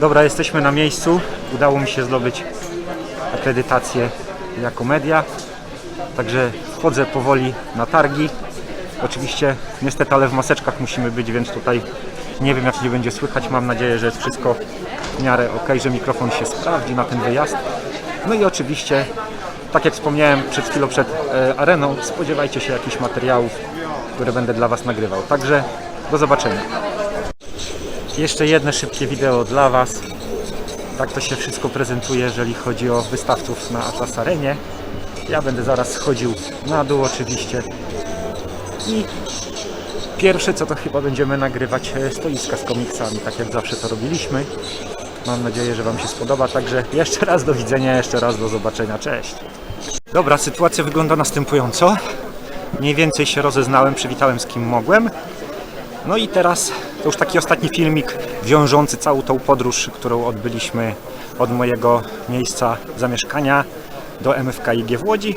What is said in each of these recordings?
Dobra, jesteśmy na miejscu. Udało mi się zdobyć akredytację jako media. Także wchodzę powoli na targi. Oczywiście niestety, ale w maseczkach musimy być, więc tutaj nie wiem jak nie będzie słychać. Mam nadzieję, że jest wszystko w miarę ok, że mikrofon się sprawdzi na ten wyjazd. No i oczywiście, tak jak wspomniałem przed chwilą przed e, areną, spodziewajcie się jakichś materiałów, które będę dla Was nagrywał. Także do zobaczenia. Jeszcze jedno szybkie wideo dla Was. Tak to się wszystko prezentuje, jeżeli chodzi o wystawców na Atlas Arenie. Ja będę zaraz schodził na dół oczywiście. I pierwsze co to chyba będziemy nagrywać e, stoiska z komiksami, tak jak zawsze to robiliśmy. Mam nadzieję, że Wam się spodoba. Także jeszcze raz do widzenia, jeszcze raz do zobaczenia. Cześć. Dobra, sytuacja wygląda następująco. Mniej więcej się rozeznałem, przywitałem z kim mogłem. No i teraz to już taki ostatni filmik wiążący całą tą podróż, którą odbyliśmy od mojego miejsca zamieszkania do MFKiG w Łodzi.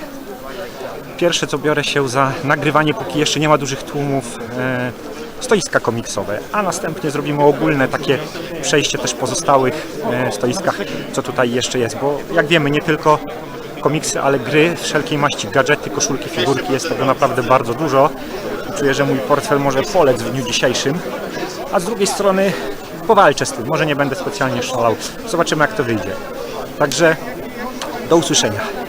Pierwsze co biorę się za nagrywanie, póki jeszcze nie ma dużych tłumów, e, stoiska komiksowe, a następnie zrobimy ogólne takie przejście też po pozostałych e, stoiskach, co tutaj jeszcze jest, bo jak wiemy nie tylko komiksy, ale gry, wszelkiej maści gadżety, koszulki, figurki, jest tego naprawdę bardzo dużo. Czuję, że mój portfel może polec w dniu dzisiejszym, a z drugiej strony powalczę z tym, może nie będę specjalnie szalał. Zobaczymy jak to wyjdzie. Także do usłyszenia.